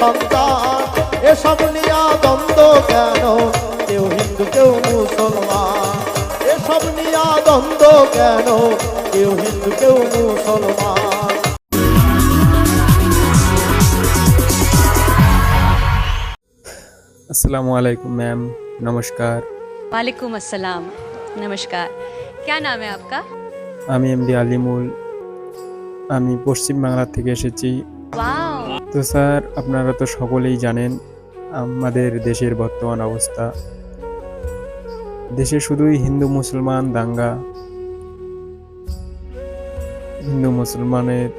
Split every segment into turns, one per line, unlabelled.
সন্তান এসব নিয়া দ্বন্দ্ব কেন কেউ হিন্দু কেউ মুসলমান এসব নিয়া দ্বন্দ্ব কেন কেউ হিন্দু কেউ মুসলমান
अस्सलाम वालेकुम मैम নমস্কার
वालेकुम अस्सलाम नमस्कार क्या नाम है आपका
আমি এমডি আলিমুল আমি পশ্চিম বাংলা থেকে এসেছি
वाओ
তো স্যার, আপনারা তো সকলেই জানেন আমাদের দেশের বর্তমান অবস্থা। দেশে শুধুই হিন্দু, মুসলমান, দাঙ্গা। হিন্দু, মুসলমানের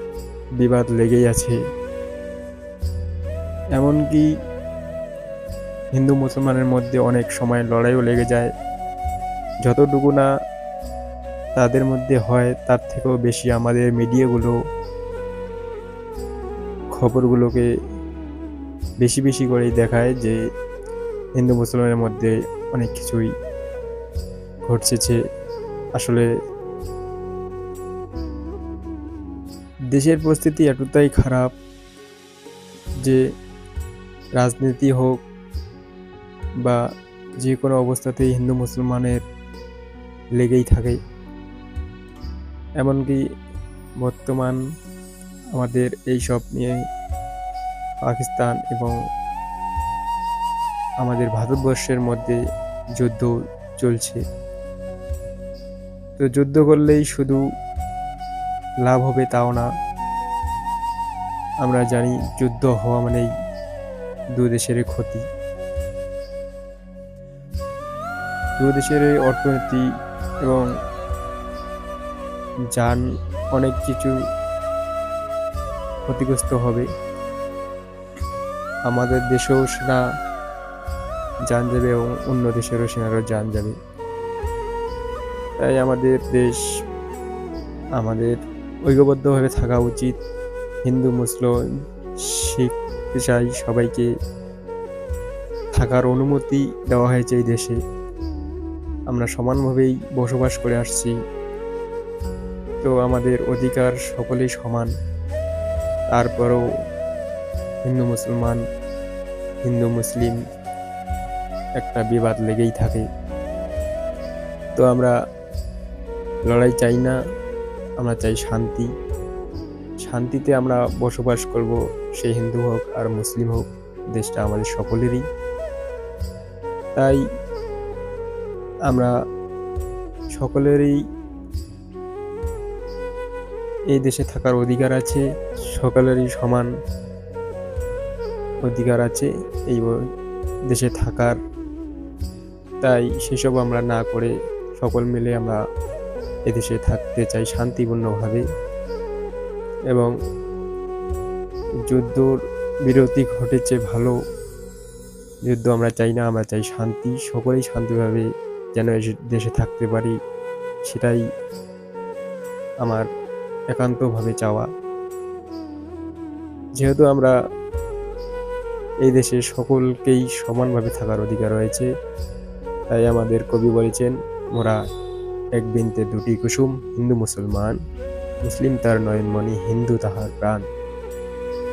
বিবাদ লেগেই আছে। এমনকি হিন্দু, মুসলমানের মধ্যে অনেক সময় লড়াইও লেগে যায়। যতটুকু না তাদের মধ্যে হয়, তার থেকেও বেশি আমাদের মিডিয়াগুলো খবরগুলোকে বেশি বেশি করেই দেখায় যে হিন্দু মুসলমানের মধ্যে অনেক কিছুই ঘটছেছে আসলে দেশের পরিস্থিতি এতটাই খারাপ যে রাজনীতি হোক বা যে কোনো অবস্থাতেই হিন্দু মুসলমানের লেগেই থাকে। এমনকি বর্তমান আমাদের এই সব নিয়ে পাকিস্তান এবং আমাদের ভারতবর্ষের মধ্যে যুদ্ধ চলছে। তো যুদ্ধ করলেই শুধু লাভ হবে তাও না। আমরা জানি যুদ্ধ হওয়া মানেই দু দেশের ক্ষতি। দু দেশের অর্থনীতি এবং যান অনেক কিছু ক্ষতিগ্রস্ত হবে। আমাদের দেশেও সেনা যান যাবে এবং অন্য দেশেরও সেনারও যান যাবে। তাই আমাদের দেশ আমাদের ঐক্যবদ্ধভাবে থাকা উচিত। হিন্দু, মুসলিম, শিখ চাই সবাইকে থাকার অনুমতি দেওয়া হয়েছে এই দেশে। আমরা সমানভাবেই বসবাস করে আসছি। তো আমাদের অধিকার সকলেই সমান। তারপরও হিন্দু মুসলমান, হিন্দু মুসলিম একটা বিবাদ লেগেই থাকে। তো আমরা লড়াই চাই না, আমরা চাই শান্তি। শান্তিতে আমরা বসবাস করব, সে হিন্দু হোক আর মুসলিম হোক, দেশটা আমাদের সকলেরই। তাই আমরা সকলেরই এই দেশে থাকার অধিকার আছে, সকলেরই সমান। অধিকার আছে এই দেশে থাকার। তাই সেসব আমরা না করে সকল মিলে আমরা এদেশে থাকতে চাই শান্তিপূর্ণভাবে। এবং যুদ্ধর বিরতি ঘটেছে ভালো। যুদ্ধ আমরা চাই না, আমরা চাই শান্তি। সকলেই শান্তিভাবে যেন দেশে থাকতে পারি, সেটাই আমার একান্তভাবে চাওয়া। যেহেতু আমরা এই দেশে সকলকেই সমানভাবে থাকার অধিকার রয়েছে। তাই আমাদের কবি বলেছেন, মোরা এক বিনতে দুটি কুসুম, হিন্দু মুসলমান। মুসলিম তার নয়নমণি হিন্দু তাহার প্রাণ।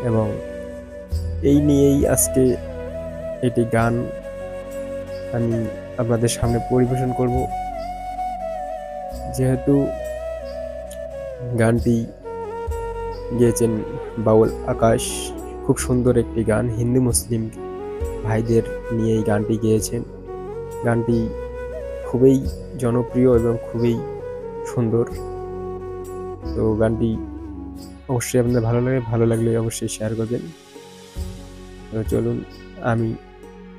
এবং এই নিয়েই আজকে এটি গান আমি আপনাদের সামনে পরিবেশন করব। যেহেতু গানটি গেয়েছেন বাউল আকাশ খুব সুন্দর একটি গান, হিন্দু মুসলিম ভাইদের নিয়ে এই গানটি গেয়েছেন। গানটি খুবই জনপ্রিয় এবং খুবই সুন্দর। তো গানটি অবশ্যই আপনাদের ভালো লাগে, ভালো লাগলে অবশ্যই শেয়ার করবেন। তো চলুন, আমি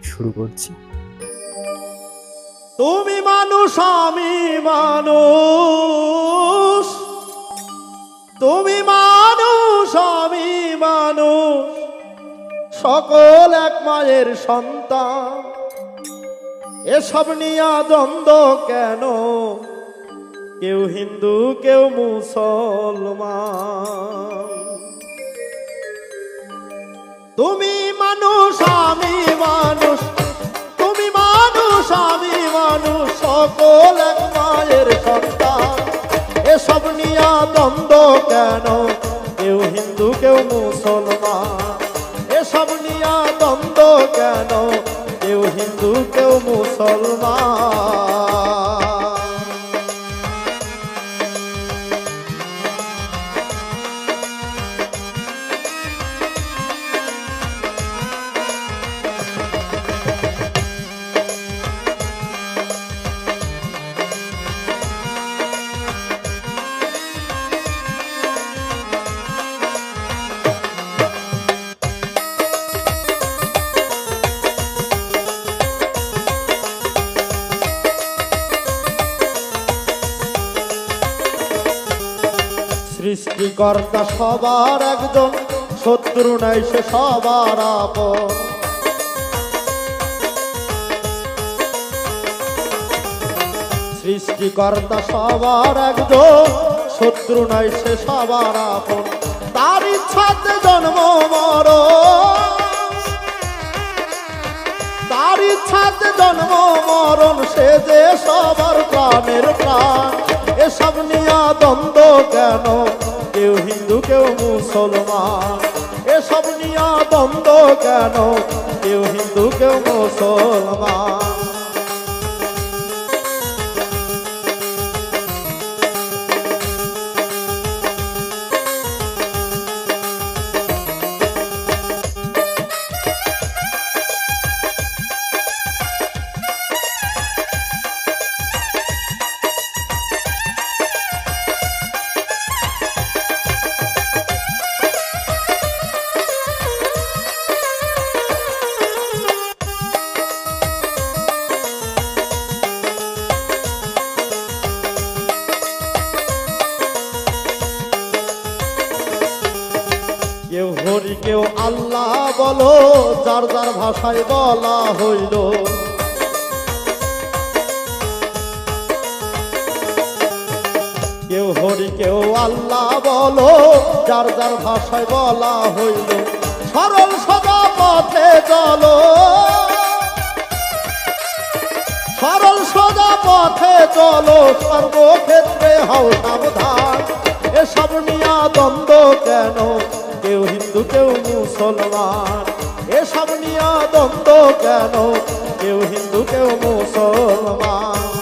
শুরু করছি।
তুমি মানুষ, আমি মানুষ। তুমি মানুষ সকল এক মায়ের সন্তান। এসব নিয়া দ্বন্দ্ব কেন? কেউ হিন্দু, কেউ মুসলমান। তুমি মানুষ, আমি মানুষ, তুমি মানুষ, আমি মানুষ, সকল এক মায়ের সন্তান। এসব নিয়া দ্বন্দ্ব কেন? কেউ হিন্দু, কেউ মুসলমান। এসব নিয়া দ্বন্দ্ব কেন? কেউ হিন্দু কেউ মুসলমান। সৃষ্টিকর্তা সবার একজন, শত্রু নাই সে সবার আপন। সৃষ্টিকর্তা সবার একজন, শত্রু নাই সে সবার আপন। তার ইচ্ছাতে জন্ম মর তার ইচ্ছাতে জন্ম মরণ, সে যে সবার প্রাণের প্রাণ। এসব নিয়া দ্বন্দ্ব কেন? কেউ হিন্দু কেউ মুসলমান। এসব নিয়া বন্ধ কেন? কেউ হিন্দু কেউ মুসলমান। বলো, যার যার ভাষায় বলা হইল। কেউ হরি, কেউ আল্লাহ বলো, যার যার ভাষায় বলা হইল। সরল সদা পথে চলো। সরল সোজা পথে চলো সর্বক্ষেত্রে হও সাবধান। এসব নিয়া দ্বন্দ্ব কেন? কেউ হিন্দু কেউ মুসলমান। এসব নিয়ে দ্বন্দ্ব কেন? কেউ হিন্দু কেউ মুসলমান।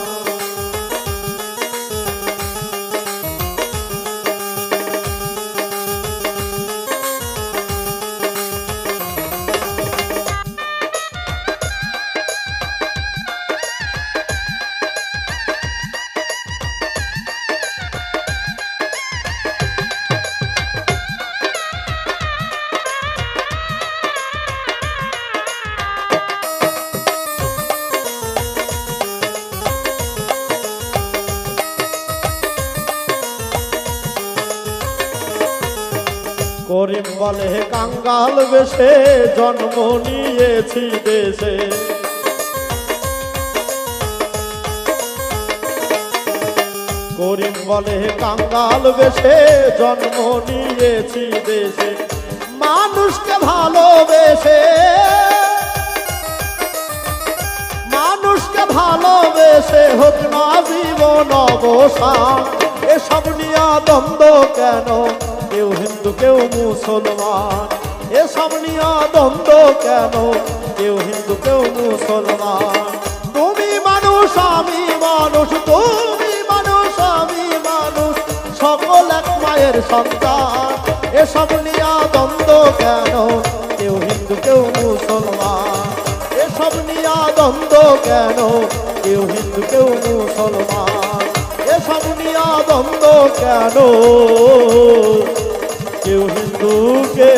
কাঙ্গাল বেশে জন্ম নিয়েছি দেশে। করিম বলে কাঙ্গাল বেশে জন্ম নিয়েছি দেশে। মানুষকে ভালোবেসে মানুষকে ভালোবেসে হোক না জীবন অবসান। এসব নিয়া দ্বন্দ্ব কেন কেউ হিন্দু, কেউ মুসলমান। এসব নিয়া দ্বন্দ্ব কেন? কেউ হিন্দু, কেউ মুসলমান। তুমি মানুষ, আমি মানুষ, তুমি মানুষ, আমি মানুষ। সকল এক মায়ের সন্তান। এসব নিয়া দ্বন্দ্ব কেন? কেউ হিন্দু, কেউ মুসলমান। এসব নিয়া দ্বন্দ্ব কেন? কেউ হিন্দু, কেউ মুসলমান। এসব নিয়া দ্বন্দ্ব কেন? কেউ হিন্দুকে